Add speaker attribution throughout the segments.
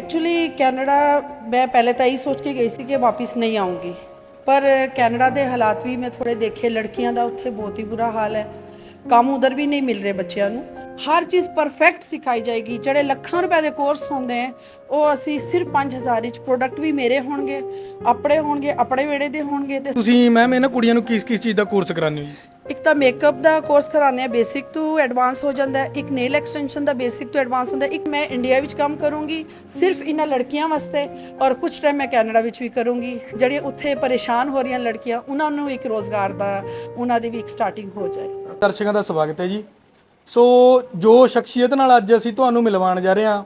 Speaker 1: Actually Canada ਮੈਂ ਪਹਿਲੇ ਤਾਂ ਇਹੀ ਸੋਚ ਕੇ ਗਈ ਸੀ ਕਿ ਵਾਪਿਸ ਨਹੀਂ ਆਉਂਗੀ। ਪਰ ਕੈਨੇਡਾ ਦੇ ਹਾਲਾਤ ਵੀ ਮੈਂ ਥੋੜੇ ਦੇਖੇ, ਲੜਕੀਆਂ ਦਾ ਉੱਥੇ ਬਹੁਤ ਹੀ ਬੁਰਾ ਹਾਲ ਹੈ। ਕੰਮ ਉਧਰ ਵੀ ਨਹੀਂ ਮਿਲ ਰਹੇ ਬੱਚਿਆਂ ਨੂੰ। ਹਰ ਚੀਜ਼ ਪਰਫੈਕਟ ਸਿਖਾਈ ਜਾਏਗੀ। ਜਿਹੜੇ ਲੱਖਾਂ ਰੁਪਏ ਦੇ ਕੋਰਸ ਹੁੰਦੇ ਆ, ਉਹ ਅਸੀਂ ਸਿਰਫ 5000 ਵਿੱਚ ਪ੍ਰੋਡਕਟ ਵੀ ਮੇਰੇ ਹੋਣਗੇ, ਆਪਣੇ ਹੋਣਗੇ, ਆਪਣੇ ਵੇੜੇ ਦੇ ਹੋਣਗੇ ਤੇ
Speaker 2: ਤੁਸੀਂ ਮੈਮ ਇਹਨਾਂ ਕੁੜੀਆਂ ਨੂੰ ਕਿਸ ਕਿਸ ਚੀਜ਼ ਦਾ ਕੋਰਸ ਕਰਾਉਂਦੇ ਹੋ ਜੀ?
Speaker 1: ਇੱਕ ਤਾਂ ਮੇਕਅਪ ਦਾ ਕੋਰਸ ਕਰਾਉਂਦੇ ਆ ਬੇਸਿਕ ਤੋਂ ਐਡਵਾਂਸ ਹੋ ਜਾਂਦਾ ਹੈ, ਇੱਕ ਨੇਲ ਐਕਸਟੈਂਸ਼ਨ ਦਾ ਬੇਸਿਕ ਤੋਂ ਐਡਵਾਂਸ ਹੁੰਦਾ ਹੈ, ਇੱਕ ਮੈਂ ਇੰਡੀਆ ਵਿੱਚ ਕੰਮ ਕਰੂੰਗੀ, ਸਿਰਫ ਇਹਨਾਂ ਲੜਕੀਆਂ ਵਾਸਤੇ ਔਰ ਕੁਝ ਟਾਈਮ ਮੈਂ ਕੈਨੇਡਾ ਵਿੱਚ ਵੀ ਕਰੂੰਗੀ। ਜਿਹੜੀਆਂ ਉੱਥੇ ਪਰੇਸ਼ਾਨ ਹੋ ਰਹੀਆਂ ਲੜਕੀਆਂ, ਉਹਨਾਂ ਨੂੰ ਇੱਕ ਰੋਜ਼ਗਾਰ ਦਾ, ਉਹਨਾਂ ਦੀ ਵੀ ਇੱਕ ਸਟਾਰਟਿੰਗ ਹੋ ਜਾਏ।
Speaker 2: ਦਰਸ਼ਕਾਂ ਦਾ ਸਵਾਗਤ ਹੈ ਜੀ। ਸੋ ਜੋ ਸ਼ਖਸੀਅਤ ਨਾਲ ਅੱਜ ਅਸੀਂ ਤੁਹਾਨੂੰ ਮਿਲਵਾਉਣ ਜਾ ਰਹੇ ਹਾਂ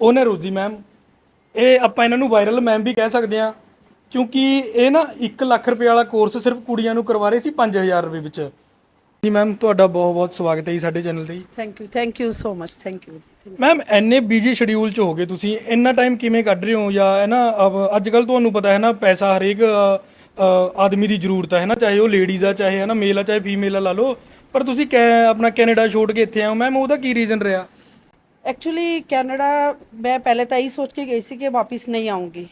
Speaker 2: ਉਹਨੇ ਰੋਜ਼ੀ ਮੈਮ ਇਹ ਆਪਾਂ ਇਹਨਾਂ ਨੂੰ ਵਾਇਰਲ ਮੈਮ ਵੀ ਕਹਿ ਸਕਦੇ ਹਾਂ। ਕਿਉਂਕਿ ਇਹ ਨਾ 1 ਲੱਖ ਰੁਪਏ ਵਾਲਾ ਕੋਰਸ ਸਿਰਫ ਕੁੜੀਆਂ ਨੂੰ ਕਰਵਾ ਰਹੇ ਸੀ 5000 ਰੁਪਏ ਵਿੱਚ। ਜੀ ਮੈਮ ਤੁਹਾਡਾ ਬਹੁਤ ਬਹੁਤ ਸਵਾਗਤ ਹੈ ਜੀ ਸਾਡੇ ਚੈਨਲ ਤੇ ਜੀ।
Speaker 1: Thank you thank you so much thank you
Speaker 2: ma'am ਐਨੇ ਬਿਜ਼ੀ ਸ਼ਡਿਊਲ ਚ ਹੋ ਗਏ ਤੁਸੀਂ ਇੰਨਾ ਟਾਈਮ ਕਿਵੇਂ ਕੱਢ ਰਹੇ ਹੋ? ਜਾਂ ਹੈ ਨਾ ਅੱਜ ਕੱਲ ਤੁਹਾਨੂੰ ਪਤਾ ਹੈ ਨਾ ਪੈਸਾ ਹਰੇਕ ਆਦਮੀ ਦੀ ਜ਼ਰੂਰਤ ਹੈ ਨਾ ਚਾਹੇ ਉਹ ਲੇਡੀਜ਼ ਆ ਚਾਹੇ ਹੈ ਨਾ ਮੇਲ ਆ ਚਾਹੇ ਫੀਮੇਲ ਆ ਲਾ ਲਓ। ਪਰ ਤੁਸੀਂ ਕੈ- ਆਪਣਾ ਕੈਨੇਡਾ ਛੋੜ ਕੇ ਇੱਥੇ ਆਏ ਹੋ ਮੈਮ ਉਹਦਾ ਕੀ ਰੀਜ਼ਨ ਰਿਹਾ?
Speaker 1: ਐਕਚੁਅਲੀ ਕੈਨੇਡਾ ਮੈਂ ਪਹਿਲੇ ਤਾਂ ਇਹੀ ਸੋਚ ਕੇ ਗਈ ਸੀ ਕਿ ਵਾਪਿਸ ਨਹੀਂ ਆਉਂਗੀ।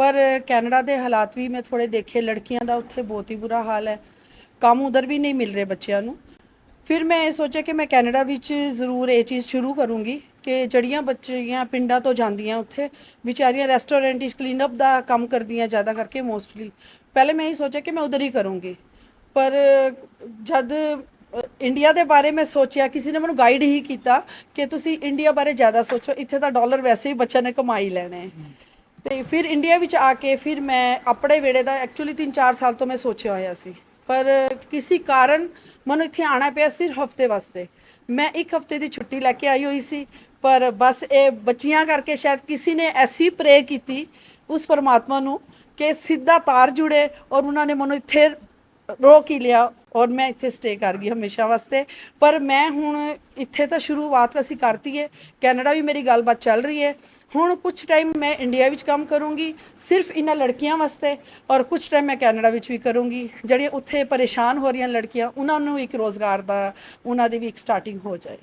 Speaker 1: ਪਰ ਕੈਨੇਡਾ ਦੇ ਹਾਲਾਤ ਵੀ ਮੈਂ ਥੋੜੇ ਦੇਖੇ, ਲੜਕੀਆਂ ਦਾ ਉੱਥੇ ਬਹੁਤ ਹੀ ਬੁਰਾ ਹਾਲ ਹੈ। ਕੰਮ ਉਧਰ ਵੀ ਨਹੀਂ ਮਿਲ ਰਹੇ ਬੱਚਿਆਂ ਨੂੰ। ਫਿਰ ਮੈਂ ਇਹ ਸੋਚਿਆ ਕਿ ਮੈਂ ਕੈਨੇਡਾ ਵਿੱਚ ਜ਼ਰੂਰ ਇਹ ਚੀਜ਼ ਸ਼ੁਰੂ ਕਰੂੰਗੀ ਕਿ ਜੜੀਆਂ ਬੱਚੀਆਂ ਪਿੰਡਾਂ ਤੋਂ ਜਾਂਦੀਆਂ ਉੱਥੇ, ਵਿਚਾਰੀਆਂ ਰੈਸਟੋਰੈਂਟ ਵਿੱਚ ਕਲੀਨਅਪ ਦਾ ਕੰਮ ਕਰਦੀਆਂ ਜ਼ਿਆਦਾ ਕਰਕੇ ਮੋਸਟਲੀ ਪਹਿਲੇ ਮੈਂ ਇਹ ਸੋਚਿਆ ਕਿ ਮੈਂ ਉਧਰ ਹੀ ਕਰੂੰਗੀ। ਪਰ ਜਦ ਇੰਡੀਆ ਦੇ ਬਾਰੇ ਮੈਂ ਸੋਚਿਆ, ਕਿਸੇ ਨੇ ਮੈਨੂੰ ਗਾਈਡ ਹੀ ਕੀਤਾ ਕਿ ਤੁਸੀਂ ਇੰਡੀਆ ਬਾਰੇ ਜ਼ਿਆਦਾ ਸੋਚੋ, ਇੱਥੇ ਤਾਂ ਡਾਲਰ ਵੈਸੇ ਹੀ ਬੱਚਿਆਂ ਨੇ ਕਮਾਈ ਲੈਣੇ। ਤੇ ਫਿਰ ਇੰਡੀਆ ਵਿੱਚ ਆ ਕੇ ਫਿਰ ਮੈਂ ਆਪਣੇ ਵੇੜੇ ਦਾ ਐਕਚੁਅਲੀ 3-4 ਸਾਲ ਤੋਂ ਮੈਂ ਸੋਚਿਆ ਹੋਇਆ ਸੀ। ਪਰ ਕਿਸੇ ਕਾਰਨ ਮੈਨੂੰ ਇੱਥੇ ਆਣਾ ਪਿਆ ਸਿਰਫ ਹਫ਼ਤੇ ਵਾਸਤੇ। ਮੈਂ ਇੱਕ ਹਫ਼ਤੇ ਦੀ ਛੁੱਟੀ ਲੈ ਕੇ ਆਈ ਹੋਈ ਸੀ, ਪਰ ਬਸ ਇਹ ਬੱਚੀਆਂ ਕਰਕੇ ਸ਼ਾਇਦ ਕਿਸੇ ਨੇ ਐਸੀ ਪ੍ਰੇ ਕੀਤੀ ਉਸ ਪਰਮਾਤਮਾ ਨੂੰ ਕਿ ਸਿੱਧਾ ਤਾਰ ਜੁੜੇ ਔਰ ਉਹਨਾਂ ਨੇ ਮੈਨੂੰ ਇੱਥੇ ਰੋਕ ਹੀ ਲਿਆ। ਔਰ ਮੈਂ ਇੱਥੇ ਸਟੇ ਕਰ ਗਈ ਹਮੇਸ਼ਾ ਵਾਸਤੇ। ਪਰ ਮੈਂ ਹੁਣ ਇੱਥੇ ਤਾਂ ਸ਼ੁਰੂਆਤ ਅਸੀਂ ਕਰਤੀ ਹੈ ਕੈਨੇਡਾ ਵੀ ਮੇਰੀ ਗੱਲਬਾਤ ਚੱਲ ਰਹੀ ਹੈ ਹੁਣ ਕੁਝ ਟਾਈਮ ਮੈਂ ਇੰਡੀਆ ਵਿੱਚ ਕੰਮ ਕਰੂੰਗੀ, ਸਿਰਫ ਇਹਨਾਂ ਲੜਕੀਆਂ ਵਾਸਤੇ ਔਰ ਕੁਝ ਟਾਈਮ ਮੈਂ ਕੈਨੇਡਾ ਵਿੱਚ ਵੀ ਕਰੂੰਗੀ। ਜਿਹੜੀਆਂ ਉੱਥੇ ਪਰੇਸ਼ਾਨ ਹੋ ਰਹੀਆਂ ਲੜਕੀਆਂ, ਉਹਨਾਂ ਨੂੰ ਇੱਕ ਰੋਜ਼ਗਾਰ ਦਾ, ਉਹਨਾਂ ਦੀ ਵੀ ਇੱਕ ਸਟਾਰਟਿੰਗ ਹੋ ਜਾਏ।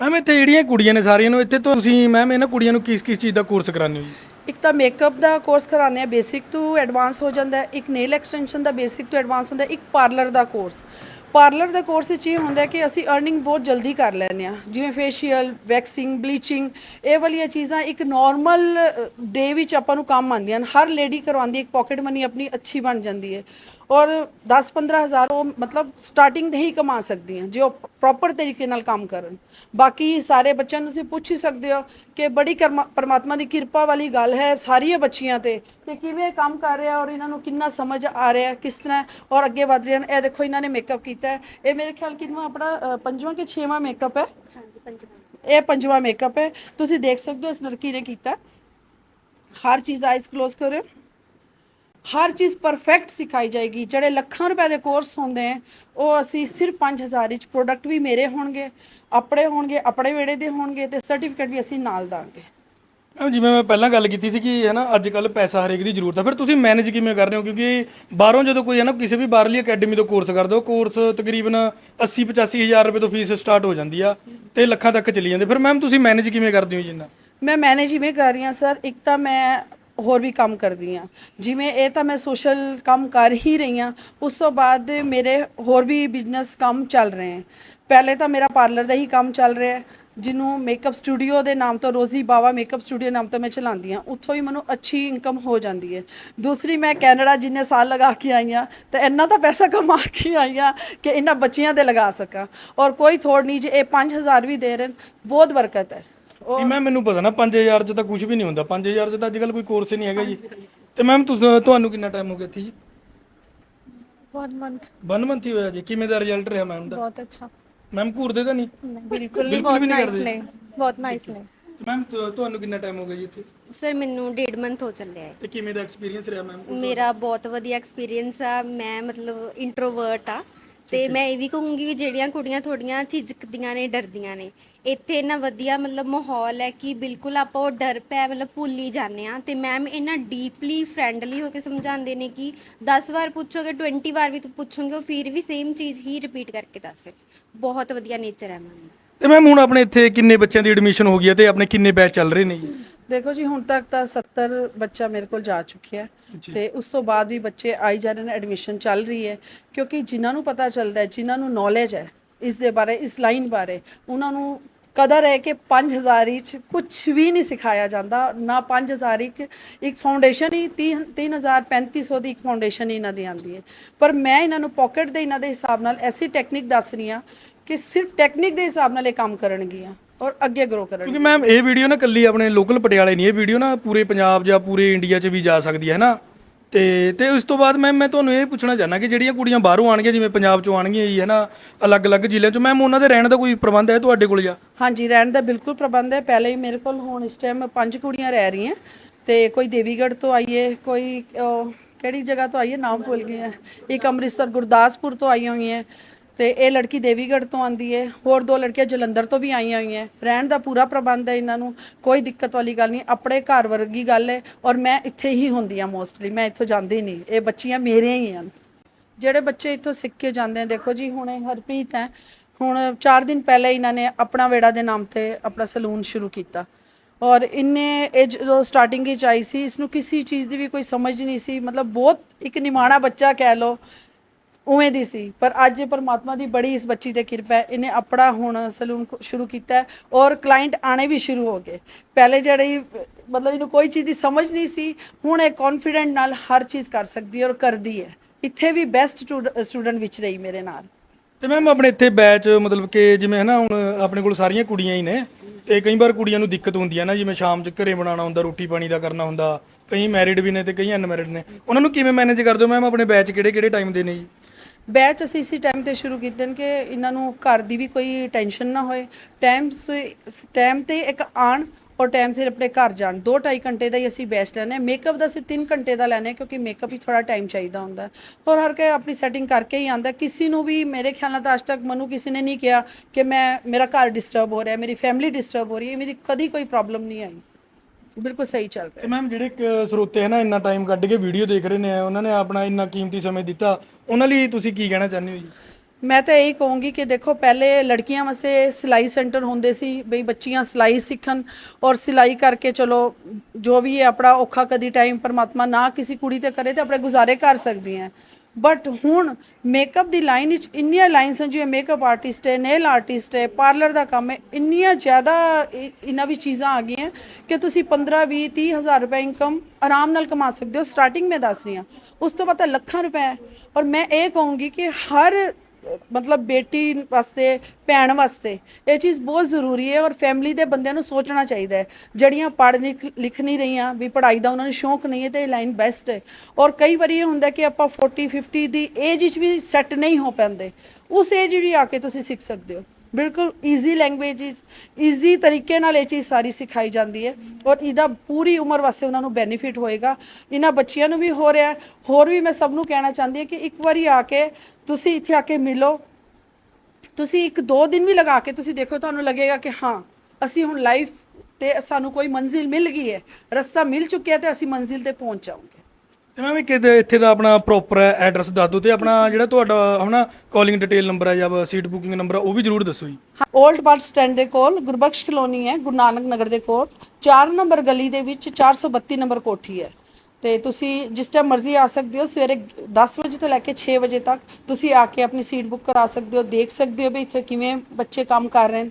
Speaker 2: ਮੈਮ, ਇੱਥੇ ਜਿਹੜੀਆਂ ਕੁੜੀਆਂ ਨੇ ਸਾਰੀਆਂ ਨੂੰ, ਇੱਥੇ ਤੁਸੀਂ, ਮੈਮ, ਇਹਨਾਂ ਕੁੜੀਆਂ ਨੂੰ ਕਿਸ ਕਿਸ ਚੀਜ਼ ਦਾ ਕੋਰਸ ਕਰਾਉਂਦੇ ਹੋ ਜੀ?
Speaker 1: ਇੱਕ ਤਾਂ ਮੇਕਅਪ ਦਾ ਕੋਰਸ ਕਰਾਉਂਦੇ ਆ ਬੇਸਿਕ ਤੋਂ ਐਡਵਾਂਸ ਹੋ ਜਾਂਦਾ ਹੈ, ਇੱਕ ਨੇਲ ਐਕਸਟੈਂਸ਼ਨ ਦਾ ਬੇਸਿਕ ਤੋਂ ਐਡਵਾਂਸ ਹੁੰਦਾ ਹੈ, ਇੱਕ ਪਾਰਲਰ ਦਾ ਕੋਰਸ ਪਾਰਲਰ ਦੇ ਕੋਰਸ ਵਿੱਚ ਇਹ ਹੁੰਦਾ ਕਿ ਅਸੀਂ ਅਰਨਿੰਗ ਬਹੁਤ ਜਲਦੀ ਕਰ ਲੈਂਦੇ ਆ ਜਿਵੇਂ ਫੇਸ਼ੀਅਲ ਵੈਕਸਿੰਗ ਬਲੀਚਿੰਗ ਇਹ ਵਾਲੀਆਂ ਚੀਜ਼ਾਂ ਇੱਕ ਨਾਰਮਲ ਡੇ ਵਿੱਚ ਆਪਾਂ ਨੂੰ ਕੰਮ ਆਉਂਦੀਆਂ ਹਨ। ਹਰ ਲੇਡੀ ਕਰਵਾਉਂਦੀ ਇੱਕ ਪਾਕਟ ਮਨੀ ਆਪਣੀ ਅੱਛੀ ਬਣ ਜਾਂਦੀ ਹੈ। ਔਰ 10-15 ਹਜ਼ਾਰ ਉਹ ਮਤਲਬ ਸਟਾਰਟਿੰਗ ਦੇ ਹੀ ਕਮਾ ਸਕਦੀ ਹੈ, ਜੇ ਉਹ ਪ੍ਰੋਪਰ ਤਰੀਕੇ ਨਾਲ ਕੰਮ ਕਰਨ। ਬਾਕੀ ਸਾਰੇ ਬੱਚਿਆਂ ਨੂੰ ਤੁਸੀਂ ਪੁੱਛ ਹੀ ਸਕਦੇ ਹੋ ਕਿ ਬੜੀ ਕਰਮਾ- ਪਰਮਾਤਮਾ ਦੀ ਕਿਰਪਾ ਵਾਲੀ ਗੱਲ ਹੈ ਸਾਰੀਆਂ ਬੱਚੀਆਂ ਤੇ, ਕਿ ਕਿਵੇਂ ਕੰਮ ਕਰ ਰਿਹਾ ਔਰ ਇਹਨਾਂ ਨੂੰ ਕਿੰਨਾ ਸਮਝ ਆ ਰਿਹਾ, ਕਿਸ ਤਰ੍ਹਾਂ ਔਰ ਅੱਗੇ ਵਧ ਰਹੇ। ਹਨ ਇਹ ਦੇਖੋ, ਇਹਨਾਂ ਨੇ ਮੇਕਅਪ ਕੀਤਾ ਹੈ। ਇਹ ਮੇਰੇ ਖਿਆਲ ਕਿੰਨਾ ਆਪਣਾ ਅ, ਪੰਜਵਾਂ ਕਿ ਛੇਵਾਂ ਮੇਕਅਪ ਹੈ?
Speaker 3: ਹਾਂਜੀ ਪੰਜਵਾਂ।
Speaker 1: ਇਹ ਪੰਜਵਾਂ ਮੇਕਅਪ ਹੈ। ਤੁਸੀਂ ਦੇਖ ਸਕਦੇ ਹੋ ਇਸ ਲੜਕੀ ਨੇ ਕੀਤਾ। ਹਰ ਚੀਜ਼ ਆਈਜ਼ ক্লোਜ਼ ਕਰੋ ਹਰ ਚੀਜ਼ ਪਰਫੈਕਟ ਸਿਖਾਈ ਜਾਏਗੀ। ਜਿਹੜੇ ਲੱਖਾਂ ਰੁਪਏ ਦੇ ਕੋਰਸ ਹੁੰਦੇ ਆ ਉਹ ਅਸੀਂ ਸਿਰਫ 5000 ਵਿੱਚ ਪ੍ਰੋਡਕਟ ਵੀ ਮੇਰੇ ਹੋਣਗੇ ਆਪਣੇ ਹੋਣਗੇ ਆਪਣੇ ਵੇੜੇ ਦੇ ਹੋਣਗੇ ਤੇ ਸਰਟੀਫਿਕੇਟ ਵੀ ਅਸੀਂ ਨਾਲ ਦਾਂਗੇ।
Speaker 2: ਮੈਮ, ਜਿਵੇਂ ਮੈਂ ਪਹਿਲਾਂ ਗੱਲ ਕੀਤੀ ਸੀ ਕਿ ਹੈ ਨਾ ਅੱਜ ਕੱਲ ਪੈਸਾ ਹਰੇਕ ਦੀ ਜ਼ਰੂਰਤ ਹੈ ਫਿਰ ਤੁਸੀਂ ਮੈਨੇਜ ਕਿਵੇਂ ਕਰ ਰਹੇ ਹੋ? ਕਿਉਂਕਿ ਬਾਹਰੋਂ ਜਦੋਂ ਕੋਈ ਹੈ ਨਾ ਕਿਸੇ ਵੀ ਬਾਹਰਲੀ ਅਕੈਡਮੀ ਤੋਂ ਕੋਰਸ ਕਰਦੇ ਹੋ ਕੋਰਸ ਤਕਰੀਬਨ 80 85 ਹਜ਼ਾਰ ਰੁਪਏ ਤੋਂ ਫੀਸ ਸਟਾਰਟ ਹੋ ਜਾਂਦੀ ਆ ਤੇ ਲੱਖਾਂ ਤੱਕ ਚਲੀ ਜਾਂਦੇ ਫਿਰ ਮੈਮ, ਤੁਸੀਂ ਮੈਨੇਜ ਕਿਵੇਂ ਕਰਦੇ ਹੋ ਜਿੰਨਾ?
Speaker 1: ਮੈਂ ਮੈਨੇਜ ਇਵੇਂ ਕਰ ਰਹੀ ਹਾਂ, ਸਰ। ਇੱਕ ਤਾਂ ਮੈਂ ਹੋਰ ਵੀ ਕੰਮ ਕਰਦੀ ਹਾਂ। ਜਿਵੇਂ ਇਹ ਤਾਂ ਮੈਂ ਸੋਸ਼ਲ ਕੰਮ ਕਰ ਹੀ ਰਹੀ ਹਾਂ। ਉਸ ਤੋਂ ਬਾਅਦ ਮੇਰੇ ਹੋਰ ਵੀ ਬਿਜ਼ਨਸ ਕੰਮ ਚੱਲ ਰਹੇ ਹੈ। ਪਹਿਲੇ ਤਾਂ ਮੇਰਾ ਪਾਰਲਰ ਦਾ ਹੀ ਕੰਮ ਚੱਲ ਰਿਹਾ ਹੈ। ਜਿਹਨੂੰ ਮੇਕਅਪ ਸਟੂਡੀਓ ਦੇ ਨਾਮ ਤੋਂ ਰੋਜ਼ੀ ਬਾਵਾ ਮੇਕਅਪ ਸਟੂਡੀਓ ਨਾਮ ਤੋਂ ਮੈਂ ਚਲਾਉਂਦੀ ਹਾਂ ਉੱਥੋਂ ਹੀ ਮੈਨੂੰ ਅੱਛੀ ਇਨਕਮ ਹੋ ਜਾਂਦੀ ਹੈ। ਦੂਸਰੀ ਮੈਂ ਕੈਨੇਡਾ ਜਿੰਨੇ ਸਾਲ ਲਗਾ ਕੇ ਆਈ ਹਾਂ ਤੇ ਇੰਨਾ ਤਾਂ ਪੈਸਾ ਕਮਾ ਕੇ ਆਈ ਹਾਂ ਕਿ ਇਹਨਾਂ ਬੱਚਿਆਂ ਦੇ ਲਗਾ ਸਕਾਂ। ਔਰ ਕੋਈ ਥੋੜ ਨਹੀਂ ਜੇ ਇਹ 5000 ਵੀ ਦੇ ਰਹੇ ਬਹੁਤ ਬਰਕਤ ਹੈ।
Speaker 2: ਨਹੀਂ ਮੈਮ ਮੈਨੂੰ ਪਤਾ ਨਾ 5000 ਚ ਤਾਂ ਕੁਝ ਵੀ ਨਹੀਂ ਹੁੰਦਾ। 5000 ਚ ਤਾਂ ਅੱਜ ਕੱਲ ਕੋਈ ਕੋਰਸ ਹੀ ਨਹੀਂ ਹੈਗਾ ਜੀ। ਤੇ ਮੈਮ ਤੁਸੀਂ ਤੁਹਾਨੂੰ ਕਿੰਨਾ ਟਾਈਮ ਹੋ ਗਿਆ ਇੱਥੇ ਜੀ?
Speaker 4: 1 ਮੰਥ
Speaker 2: 1 ਮੰਥ ਹੀ ਹੋਇਆ ਜੀ। ਕਿਵੇਂ ਦਾ ਰਿਜ਼ਲਟ ਰਿਹਾ ਮੈਮ ਦਾ?
Speaker 4: ਬਹੁਤ ਅੱਛਾ।
Speaker 2: ਮੈਮ ਘੂਰਦੇ ਤਾਂ ਨਹੀਂ? ਬਿਲਕੁਲ
Speaker 4: ਨਹੀਂ
Speaker 2: ਬਹੁਤ
Speaker 4: ਨਾਈਸ ਨੇ ਬਹੁਤ ਨਾਈਸ
Speaker 2: ਨੇ। ਮੈਮ ਤੁਹਾਨੂੰ ਕਿੰਨਾ ਟਾਈਮ ਹੋ ਗਿਆ ਜੀ ਇੱਥੇ?
Speaker 3: ਸਰ ਮੈਨੂੰ ਡੇਢ ਮੰਥ ਹੋ ਚੱਲਿਆ ਹੈ।
Speaker 2: ਤੇ ਕਿਵੇਂ ਦਾ ਐਕਸਪੀਰੀਅੰਸ ਰਿਹਾ ਮੈਮ
Speaker 3: ਮੇਰਾ ਬਹੁਤ ਵਧੀਆ ਐਕਸਪੀਰੀਅੰਸ ਆ। ਮੈਂ ਮਤਲਬ ਇੰਟਰੋਵਰਟ ਆ। ਤੇ ਮੈਂ ਇਹ ਵੀ ਕਹੂੰਗੀ ਵੀ ਜਿਹੜੀਆਂ ਕੁੜੀਆਂ ਥੋੜੀਆਂ ਝਿਜਕਦੀਆਂ ਨੇ, ਡਰਦੀਆਂ ਨੇ, ਇੱਥੇ ਇੰਨਾ ਵਧੀਆ ਮਤਲਬ ਮਾਹੌਲ ਹੈ ਕਿ ਬਿਲਕੁਲ ਆਪਾਂ ਉਹ ਡਰ ਪੈ ਮਤਲਬ ਭੁੱਲ ਹੀ ਜਾਂਦੇ ਆ ਤੇ ਮੈਮ ਇੰਨਾ ਡੀਪਲੀ ਫ੍ਰੈਂਡਲੀ ਹੋ ਕੇ ਸਮਝਾਉਂਦੇ ਨੇ ਕਿ 10 ਵਾਰ ਪੁੱਛੋਗੇ 20 ਵਾਰ ਵੀ ਪੁੱਛੋਗੇ, ਉਹ ਫਿਰ ਵੀ ਸੇਮ ਚੀਜ਼ ਹੀ ਰਿਪੀਟ ਕਰਕੇ ਦੱਸੇ ਬਹੁਤ ਵਧੀਆ ਨੇਚਰ ਹੈ ਮੈਮ
Speaker 2: ਤੇ ਮੈਮ ਹੁਣ ਆਪਣੇ ਇੱਥੇ ਕਿੰਨੇ ਬੱਚਿਆਂ ਦੀ ਐਡਮਿਸ਼ਨ ਹੋ ਗਈ ਹੈ ਤੇ ਆਪਣੇ ਕਿੰਨੇ ਬੈਚ ਚੱਲ ਰਹੇ ਨੇ ਜੀ?
Speaker 1: ਦੇਖੋ ਜੀ ਹੁਣ ਤੱਕ ਤਾਂ 70 ਬੱਚਾ ਮੇਰੇ ਕੋਲ ਜਾ ਚੁੱਕਿਆ ਹੈ ਤੇ ਉਸ ਤੋਂ ਬਾਅਦ ਵੀ ਬੱਚੇ ਆਈ ਜਾ ਰਹੇ ਨੇ ਐਡਮਿਸ਼ਨ ਚੱਲ ਰਹੀ ਹੈ। ਕਿਉਂਕਿ ਜਿਨ੍ਹਾਂ ਨੂੰ ਪਤਾ ਚੱਲਦਾ ਹੈ ਜਿਨ੍ਹਾਂ ਨੂੰ ਨੌਲੇਜ ਹੈ ਇਸ ਦੇ ਬਾਰੇ ਇਸ ਲਾਈਨ ਬਾਰੇ ਉਹਨਾਂ ਨੂੰ ਕਦਰ ਹੈ ਕਿ 5000 ਵਿੱਚ ਕੁਝ ਵੀ ਨਹੀਂ ਸਿਖਾਇਆ ਜਾਂਦਾ। ਨਾ 5000 ਇੱਕ ਇੱਕ ਫਾਊਂਡੇਸ਼ਨ ਹੀ 30 3000 3500 ਦੀ ਇੱਕ ਫਾਊਂਡੇਸ਼ਨ ਹੀ ਇਹਨਾਂ ਦੀ ਆਂਦੀ ਹੈ। ਪਰ ਮੈਂ ਇਹਨਾਂ ਨੂੰ ਪਾਕਟ ਦੇ ਇਹਨਾਂ ਦੇ ਹਿਸਾਬ ਨਾਲ ਐਸੀ ਟੈਕਨੀਕ ਦੱਸ ਰਹੀ ਹਾਂ ਕਿ ਸਿਰਫ ਟੈਕਨੀਕ ਦੇ ਹਿਸਾਬ ਨਾਲ ਇਹ ਕੰਮ ਕਰਨਗੀਆਂ। ਔਰ ਅੱਗੇ ਗਰੋ ਕਰਨਗੀਆਂ
Speaker 2: ਕਿਉਂਕਿ ਮੈਮ ਇਹ ਵੀਡੀਓ ਨਾ ਕੱਲੀ ਆਪਣੇ ਲੋਕਲ ਪਟਿਆਲੇ ਨਹੀਂ ਇਹ ਵੀਡੀਓ ਨਾ ਪੂਰੇ ਪੰਜਾਬ ਜਾਂ ਪੂਰੇ ਇੰਡੀਆ 'ਚ ਵੀ ਜਾ ਸਕਦੀ ਹੈ ਨਾ? ਤੇ ਤੇ ਉਸ ਤੋਂ ਬਾਅਦ ਮੈਮ ਮੈਂ ਤੁਹਾਨੂੰ ਇਹ ਪੁੱਛਣਾ ਚਾਹਨਾ ਕਿ ਜਿਹੜੀਆਂ ਕੁੜੀਆਂ ਬਾਹਰੋਂ ਆਣਗੀਆਂ ਜਿਵੇਂ ਪੰਜਾਬ 'ਚੋਂ ਆਣਗੀਆਂ ਜੀ ਹੈ ਨਾ? ਅਲੱਗ-ਅਲੱਗ ਜ਼ਿਲ੍ਹਿਆਂ 'ਚੋਂ ਮੈਮ ਉਹਨਾਂ ਦੇ ਰਹਿਣ ਦਾ ਕੋਈ ਪ੍ਰਬੰਧ ਹੈ ਤੁਹਾਡੇ ਕੋਲ ਜਾਂ?
Speaker 1: ਹਾਂਜੀ ਰਹਿਣ ਦਾ ਬਿਲਕੁਲ ਪ੍ਰਬੰਧ ਹੈ। ਪਹਿਲੇ ਹੀ ਮੇਰੇ ਕੋਲ ਹੁਣ ਇਸ ਟਾਈਮ ਪੰਜ ਕੁੜੀਆਂ ਰਹਿ ਰਹੀਆਂ। ਤੇ ਕੋਈ ਦੇਵੀਗੜ੍ਹ ਤੋਂ ਆਈ ਹੈ ਕੋਈ ਉਹ, ਕਿਹੜੀ ਜਗ੍ਹਾ ਤੋਂ ਆਈ ਹੈ ਨਾਮ ਭੁੱਲ ਗਈ ਹੈ। ਇੱਕ ਅੰਮ੍ਰਿਤਸਰ ਗੁਰਦਾਸਪੁਰ ਤੋਂ ਆਈਆਂ ਹੋਈਆਂ। ਹੈ ਤੇ ਇਹ ਲੜਕੀ ਦੇਵੀਗੜ੍ਹ ਤੋਂ ਆਂਦੀ ਹੈ। ਹੋਰ ਦੋ ਲੜਕੀਆਂ ਜਲੰਧਰ ਤੋਂ ਵੀ ਆਈਆਂ ਹੋਈਆਂ। ਰਹਿਣ ਦਾ ਪੂਰਾ ਪ੍ਰਬੰਧ ਹੈ ਇਹਨਾਂ ਨੂੰ। ਕੋਈ ਦਿੱਕਤ ਵਾਲੀ ਗੱਲ ਨਹੀਂ। ਆਪਣੇ ਘਰ ਵਰਗੀ ਗੱਲ ਹੈ ਔਰ ਮੈਂ ਇੱਥੇ ਹੀ ਹੁੰਦੀ ਆ ਮੋਸਟਲੀ ਮੈਂ ਇੱਥੋਂ ਜਾਂਦੀ ਨਹੀਂ। ਇਹ ਬੱਚੀਆਂ ਮੇਰੀਆਂ ਹੀ ਹਨ। ਜਿਹੜੇ ਬੱਚੇ ਇੱਥੋਂ ਸਿੱਖ ਕੇ ਜਾਂਦੇ ਆ, ਦੇਖੋ ਜੀ, ਹੁਣੇ ਹਰਪ੍ਰੀਤ ਹੈ। ਹੁਣ 4 ਦਿਨ ਪਹਿਲੇ ਇਹਨਾਂ ਨੇ ਆਪਣਾ ਵੇੜਾ ਦੇ ਨਾਮ ਤੇ ਆਪਣਾ ਸਲੂਨ ਸ਼ੁਰੂ ਕੀਤਾ। ਔਰ ਇਹਨੇ ਇਹ ਜਦੋਂ ਸਟਾਰਟਿੰਗ ਵਿੱਚ ਆਈ ਸੀ, ਇਸ ਨੂੰ ਕਿਸੇ ਚੀਜ਼ ਦੀ ਵੀ ਕੋਈ ਸਮਝ ਨਹੀਂ ਸੀ। ਮਤਲਬ ਬਹੁਤ ਇੱਕ ਨਿਮਾਣਾ ਬੱਚਾ ਕਹਿ ਲੋ ਉਵੇਂ ਦੀ ਸੀ। ਪਰ ਅੱਜ ਪਰਮਾਤਮਾ ਦੀ ਬੜੀ ਇਸ ਬੱਚੀ ਤੇ ਕਿਰਪਾ ਹੈ। ਇਹਨੇ ਆਪਣਾ ਹੁਣ ਸਲੂਨ ਸ਼ੁਰੂ ਕੀਤਾ ਹੈ ਔਰ ਕਲਾਇੰਟ ਆਣੇ ਵੀ ਸ਼ੁਰੂ ਹੋ ਗਏ। ਪਹਿਲੇ ਜਿਹੜੀ ਮਤਲਬ ਇਹਨੂੰ ਕੋਈ ਚੀਜ਼ ਦੀ ਸਮਝ ਨਹੀਂ ਸੀ, ਹੁਣ ਇਹ ਕੌਨਫੀਡੈਂਟ ਨਾਲ ਹਰ ਚੀਜ਼ ਕਰ ਸਕਦੀ ਹੈ ਔਰ ਕਰਦੀ ਹੈ। ਇੱਥੇ ਵੀ ਬੈਸਟ ਸਟੂਡੈਂਟ ਵਿੱਚ ਰਹੀ ਮੇਰੇ ਨਾਲ।
Speaker 2: ਤੇ ਮੈਮ ਆਪਣੇ ਇੱਥੇ ਬੈਚ ਮਤਲਬ ਕਿ ਜਿਵੇਂ ਹੈ ਨਾ ਹੁਣ ਆਪਣੇ ਕੋਲ ਸਾਰੀਆਂ ਕੁੜੀਆਂ ਹੀ ਨੇ ਤੇ ਕਈ ਵਾਰ ਕੁੜੀਆਂ ਨੂੰ ਦਿੱਕਤ ਹੁੰਦੀ ਹੈ ਨਾ, ਜਿਵੇਂ ਸ਼ਾਮ 'ਚ ਘਰੇ ਬਣਾਉਣਾ ਹੁੰਦਾ, ਰੋਟੀ ਪਾਣੀ ਦਾ ਕਰਨਾ ਹੁੰਦਾ, ਕਈ ਮੈਰਿਡ ਵੀ ਨੇ ਤੇ ਕਈ ਅਨਮੈਰਿਡ ਨੇ। ਉਹਨਾਂ ਨੂੰ ਕਿਵੇਂ ਮੈਨੇਜ ਕਰਦੇ ਹੋ ਮੈਮ ਆਪਣੇ ਬੈਚ ਕਿਹੜੇ ਕਿਹੜੇ ਟਾਈਮ ਦੇ ਨੇ ਜੀ?
Speaker 1: ਬੈਚ ਅਸੀਂ ਇਸੇ ਟਾਈਮ ਤੇ ਸ਼ੁਰੂ ਕੀਤੇ ਨੇ ਕਿ ਇਹਨਾਂ ਨੂੰ ਘਰ ਦੀ ਵੀ ਕੋਈ ਟੈਨਸ਼ਨ ਨਾ ਹੋਏ। ਟਾਈਮ ਟਾਈਮ ਤੇ ਇੱਕ ਆਣ ਔਰ ਟਾਈਮ ਸਿਰ ਆਪਣੇ ਘਰ ਜਾਣ। 2.5 ਘੰਟੇ ਦਾ ਹੀ ਅਸੀਂ ਬੈਚ ਲੈਨੇ ਮੇਕਅਪ ਦਾ ਸਿਰ 3 ਘੰਟੇ ਦਾ ਲੈਨੇ ਕਿਉਂਕਿ ਮੇਕਅਪ ਹੀ ਥੋੜਾ ਟਾਈਮ ਚਾਹੀਦਾ ਹੁੰਦਾ। ਔਰ ਹਰ ਕੋਈ ਆਪਣੀ ਸੈਟਿੰਗ ਕਰਕੇ ਹੀ ਆਂਦਾ ਕਿਸੇ ਨੂੰ ਵੀ ਮੇਰੇ ਖਿਆਲ ਨਾਲ ਤਾਂ ਅੱਜ ਤੱਕ ਮੈਨੂੰ ਕਿਸੇ ਨੇ ਨਹੀਂ ਕਿਹਾ ਕਿ ਮੈਂ, ਮੇਰਾ ਘਰ ਡਿਸਟਰਬ ਹੋ ਰਿਹਾ, ਮੇਰੀ ਫੈਮਿਲੀ ਡਿਸਟਰਬ ਹੋ ਰਹੀ ਹੈ। ਮੇਰੀ ਕਦੀ ਕੋਈ ਪ੍ਰੋਬਲਮ ਨਹੀਂ ਆਈ। ਬਿਲਕੁਲ ਸਹੀ ਚੱਲ ਰਿਹਾ
Speaker 2: ਤੇ ਮੈਮ ਜਿਹੜੇ ਕ- ਸਰੋਤੇ ਹੈ ਨਾ ਇੰਨਾ ਟਾਈਮ ਕੱਢ ਕੇ ਵੀਡੀਓ ਦੇਖ ਰਹੇ ਨੇ ਉਹਨਾਂ ਨੇ ਆਪਣਾ ਇੰਨਾ ਕੀਮਤੀ ਸਮੇਂ ਦਿੱਤਾ ਉਹਨਾਂ ਲਈ ਤੁਸੀਂ ਕੀ ਕਹਿਣਾ ਚਾਹੁੰਦੇ ਹੋ ਜੀ?
Speaker 1: ਮੈਂ ਤਾਂ ਇਹੀ ਕਹੂੰਗੀ ਕਿ ਦੇਖੋ ਪਹਿਲੇ ਲੜਕੀਆਂ ਵਾਸਤੇ ਸਿਲਾਈ ਸੈਂਟਰ ਹੁੰਦੇ ਸੀ ਬਈ ਬੱਚੀਆਂ ਸਿਲਾਈ ਸਿੱਖਣ ਔਰ ਸਿਲਾਈ ਕਰਕੇ ਚਲੋ ਜੋ ਵੀ ਹੈ ਆਪਣਾ ਔਖਾ ਕਦੀ ਟਾਈਮ ਪਰਮਾਤਮਾ ਨਾ ਕਿਸੇ ਕੁੜੀ ਤੇ ਕਰੇ ਤੇ ਆਪਣੇ ਗੁਜ਼ਾਰੇ ਕਰ ਸਕਦੀਆਂ। ਬਟ ਹੁਣ ਮੇਕਅਪ ਦੀ ਲਾਈਨ ਵਿੱਚ ਇੰਨੀਆਂ ਲਾਈਨਸ ਹਨ, ਜਿਵੇਂ ਮੇਕਅਪ ਆਰਟਿਸਟ ਹੈ ਨੇਲ ਆਰਟਿਸਟ ਹੈ ਪਾਰਲਰ ਦਾ ਕੰਮ ਹੈ, ਇੰਨੀਆਂ ਜ਼ਿਆਦਾ ਇ- ਇਹਨਾਂ ਵਿੱਚ ਚੀਜ਼ਾਂ ਆ ਗਈਆਂ ਕਿ ਤੁਸੀਂ 15 20 30 ਹਜ਼ਾਰ ਰੁਪਏ ਇਨਕਮ ਆਰਾਮ ਨਾਲ ਕਮਾ ਸਕਦੇ ਹੋ। ਸਟਾਰਟਿੰਗ ਮੈਂ ਦੱਸ ਰਹੀ ਹਾਂ, ਉਸ ਤੋਂ ਬਾਅਦ ਤਾਂ ਲੱਖਾਂ ਰੁਪਏ ਔਰ ਮੈਂ ਇਹ ਕਹੂੰਗੀ ਕਿ ਹਰ ਮਤਲਬ ਬੇਟੀ ਵਾਸਤੇ, ਭੈਣ ਵਾਸਤੇ, ਇਹ ਚੀਜ਼ ਬਹੁਤ ਜ਼ਰੂਰੀ ਹੈ ਔਰ ਫੈਮਿਲੀ ਦੇ ਬੰਦਿਆਂ ਨੂੰ ਸੋਚਣਾ ਚਾਹੀਦਾ ਹੈ। ਜਿਹੜੀਆਂ ਪੜ੍ਹ ਲਿਖ ਲਿਖ ਨਹੀਂ ਰਹੀਆਂ, ਵੀ ਪੜ੍ਹਾਈ ਦਾ ਉਹਨਾਂ ਨੂੰ ਸ਼ੌਂਕ ਨਹੀਂ ਹੈ, ਤੇ ਇਹ ਲਾਈਨ ਬੈਸਟ ਹੈ। ਔਰ ਕਈ ਵਾਰੀ ਇਹ ਹੁੰਦਾ ਕਿ ਆਪਾਂ 40 50 ਦੀ ਏਜ ਵਿੱਚ ਵੀ ਸੈੱਟ ਨਹੀਂ ਹੋ ਪੈਂਦੇ। ਉਸ ਏਜ ਵੀ ਆ ਕੇ ਤੁਸੀਂ ਸਿੱਖ ਸਕਦੇ ਹੋ। ਬਿਲਕੁਲ ਈਜ਼ੀ ਲੈਂਗੁਏਜ ਈਜ਼ੀ ਤਰੀਕੇ ਨਾਲ ਇਹ ਚੀਜ਼ ਸਾਰੀ ਸਿਖਾਈ ਜਾਂਦੀ ਹੈ ਔਰ ਇਹਦਾ ਪੂਰੀ ਉਮਰ ਵਾਸਤੇ ਉਹਨਾਂ ਨੂੰ ਬੈਨੀਫਿਟ ਹੋਏਗਾ। ਇਹਨਾਂ ਬੱਚਿਆਂ ਨੂੰ ਵੀ ਹੋ ਰਿਹਾ ਹੋਰ ਵੀ ਮੈਂ ਸਭ ਨੂੰ ਕਹਿਣਾ ਚਾਹੁੰਦੀ ਹਾਂ ਕਿ ਇੱਕ ਵਾਰੀ ਆ ਕੇ ਤੁਸੀਂ ਇੱਥੇ ਆ ਕੇ ਮਿਲੋ। ਤੁਸੀਂ ਇੱਕ ਦੋ ਦਿਨ ਵੀ ਲਗਾ ਕੇ ਤੁਸੀਂ ਦੇਖੋ, ਤੁਹਾਨੂੰ ਲੱਗੇਗਾ ਕਿ ਹਾਂ, ਅਸੀਂ ਹੁਣ ਲਾਈਫ ਤੇ ਸਾਨੂੰ ਕੋਈ ਮੰਜ਼ਿਲ ਮਿਲ ਗਈ ਹੈ, ਰਸਤਾ ਮਿਲ ਚੁੱਕਿਆ ਤੇ ਅਸੀਂ ਮੰਜ਼ਿਲ ਤੇ ਪਹੁੰਚ ਜਾਵਾਂਗੇ।
Speaker 2: ਤੇ ਮੈਮ ਕਿਤੇ ਇੱਥੇ ਦਾ ਆਪਣਾ ਪ੍ਰੋਪਰ ਐਡਰੈਸ ਦੱਸ ਦਿਓ ਤੇ ਆਪਣਾ ਜਿਹੜਾ ਤੁਹਾਡਾ ਹਨਾ ਕਾਲਿੰਗ ਡਿਟੇਲ ਨੰਬਰ ਹੈ ਜਾਂ ਸੀਟ ਬੁਕਿੰਗ ਨੰਬਰ ਹੈ ਉਹ ਵੀ ਜਰੂਰ ਦੱਸੋ ਜੀ।
Speaker 1: ਹਾਂ 올ਡ ਬੱਸ ਸਟੈਂਡ ਦੇ ਕੋਲ ਗੁਰਬਖਸ਼ ਕਲੋਨੀ ਹੈ, ਗੁਰੂ ਨਾਨਕ ਨਗਰ ਦੇ ਕੋਲ। 4 ਨੰਬਰ ਗਲੀ ਦੇ ਵਿੱਚ 432 ਨੰਬਰ ਕੋਠੀ ਹੈ। ਤੇ ਤੁਸੀਂ ਜਿਸ ਟਾਈਮ ਮਰਜ਼ੀ ਆ ਸਕਦੇ ਹੋ, ਸਵੇਰੇ 10 ਵਜੇ ਤੋਂ ਲੈ ਕੇ 6 ਵਜੇ ਤੱਕ ਤੁਸੀਂ ਆ ਕੇ ਆਪਣੀ ਸੀਟ ਬੁੱਕ ਕਰਾ ਸਕਦੇ ਹੋ, ਦੇਖ ਸਕਦੇ ਹੋ ਵੀ ਇੱਥੇ ਕਿਵੇਂ ਬੱਚੇ ਕੰਮ ਕਰ ਰਹੇ ਨੇ।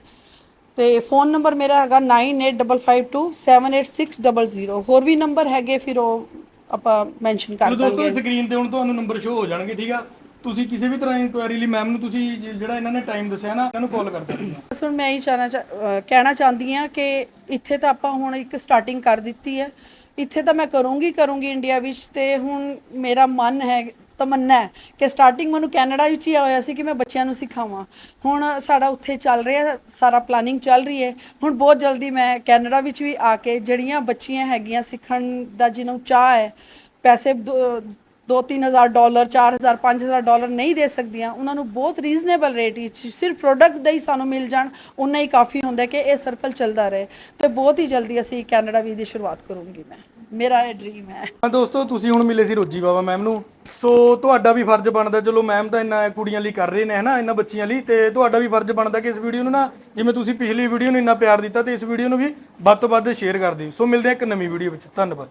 Speaker 1: ਤੇ ਫੋਨ ਨੰਬਰ ਮੇਰਾ ਹੈਗਾ 9855278600 ਹੋਰ ਵੀ ਨੰਬਰ ਹੈਗੇ, ਫਿਰ ਉਹ ਆਪਾਂ ਮੈਂਸ਼ਨ ਕਰ
Speaker 2: ਦੋਸਤੋ
Speaker 1: ਦਾਂਗੇ।
Speaker 2: ਸਕਰੀਨ ਤੇ ਹੁਣ ਤੁਹਾਨੂੰ ਨੰਬਰ ਸ਼ੋ ਹੋ ਜਾਣਗੇ ਠੀਕ ਆ? ਤੁਸੀਂ ਕਿਸੇ ਵੀ ਤਰ੍ਹਾਂ ਇਨਕੁਆਇਰੀ ਲਈ ਮੈਮ ਨੂੰ ਤੁਸੀਂ ਜਿਹੜਾ ਇਹਨਾਂ ਨੇ ਟਾਈਮ ਦੱਸਿਆ ਨਾ ਇਹਨਾਂ ਨੂੰ ਕਾਲ ਕਰ ਸਕਦੇ ਹੋ।
Speaker 1: ਬਸ ਹੁਣ ਮੈਂ ਇਹ ਚਾਹਣਾ ਕਹਿਣਾ ਚਾਹੁੰਦੀ ਹਾਂ ਕਿ ਇੱਥੇ ਤਾਂ ਆਪਾਂ ਹੁਣ ਇੱਕ ਸਟਾਰਟਿੰਗ ਕਰ ਦਿੱਤੀ ਹੈ। ਇੱਥੇ ਤਾਂ ਮੈਂ ਕਰੂੰਗੀ ਕਰੂੰਗੀ ਇੰਡੀਆ ਵਿੱਚ ਤੇ ਹੁਣ ਮੇਰਾ ਮਨ ਹੈ ਤਮੰਨਾ ਹੈ ਕਿ ਸਟਾਰਟਿੰਗ ਮੈਨੂੰ ਕੈਨੇਡਾ ਵਿੱਚ ਹੀ ਆਇਆ ਸੀ ਕਿ ਮੈਂ ਬੱਚਿਆਂ ਨੂੰ ਸਿਖਾਵਾਂ। ਹੁਣ ਸਾਡਾ ਉੱਥੇ ਚੱਲ ਰਿਹਾ ਸਾਰਾ ਪਲਾਨਿੰਗ ਚੱਲ ਰਹੀ ਹੈ। ਹੁਣ ਬਹੁਤ ਜਲਦੀ ਮੈਂ ਕੈਨੇਡਾ ਵਿੱਚ ਵੀ ਆ ਕੇ ਜਿਹੜੀਆਂ ਬੱਚੀਆਂ ਹੈਗੀਆਂ ਸਿੱਖਣ ਦਾ ਜਿਹਨੂੰ ਚਾਹ ਹੈ, ਪੈਸੇ ਦੋ- ਦੋ ਤਿੰਨ ਹਜ਼ਾਰ ਡਾਲਰ 4000 5000 ਡਾਲਰ ਨਹੀਂ ਦੇ ਸਕਦੀਆਂ, ਉਹਨਾਂ ਨੂੰ ਬਹੁਤ ਰੀਜ਼ਨੇਬਲ ਰੇਟ ਵਿੱਚ ਸਿਰਫ ਪ੍ਰੋਡਕਟ ਦਾ ਹੀ ਸਾਨੂੰ ਮਿਲ ਜਾਣ ਉਨਾ ਹੀ ਕਾਫੀ ਹੁੰਦਾ ਕਿ ਇਹ ਸਰਕਲ ਚੱਲਦਾ ਰਹੇ। ਤੇ ਬਹੁਤ ਹੀ ਜਲਦੀ ਅਸੀਂ ਕੈਨੇਡਾ ਵੀ ਦੀ ਸ਼ੁਰੂਆਤ ਕਰੂੰਗੀ ਮੈਂ। ਮੇਰਾ ਇਹ ਡ੍ਰੀਮ ਹੈ।
Speaker 2: ਹਾਂ ਦੋਸਤੋ, ਤੁਸੀਂ ਹੁਣ ਮਿਲੇ ਸੀ ਰੋਜੀ ਬਾਬਾ ਮੈਮ ਨੂੰ। ਸੋ ਤੁਹਾਡਾ ਵੀ ਫਰਜ਼ ਬਣਦਾ, ਚਲੋ ਮੈਮ ਤਾਂ ਇੰਨਾ ਕੁੜੀਆਂ ਲਈ ਕਰ ਰਹੇ ਨੇ, ਹਨਾ, ਇੰਨਾ ਬੱਚੀਆਂ ਲਈ। ਤੇ ਤੁਹਾਡਾ ਵੀ ਫਰਜ਼ ਬਣਦਾ ਕਿ ਇਸ ਵੀਡੀਓ ਨੂੰ ਨਾ, ਜਿਵੇਂ ਤੁਸੀਂ ਪਿਛਲੀ ਵੀਡੀਓ ਨੂੰ ਇੰਨਾ ਪਿਆਰ ਦਿੱਤਾ, ਤੇ ਇਸ ਵੀਡੀਓ ਨੂੰ ਵੀ ਵੱਧ ਤੋਂ ਵੱਧ ਸ਼ੇਅਰ ਕਰ ਦਿਓ। ਸੋ ਮਿਲਦੇ ਹਾਂ ਇੱਕ ਨਵੀਂ ਵੀਡੀਓ ਵਿੱਚ। ਧੰਨਵਾਦ।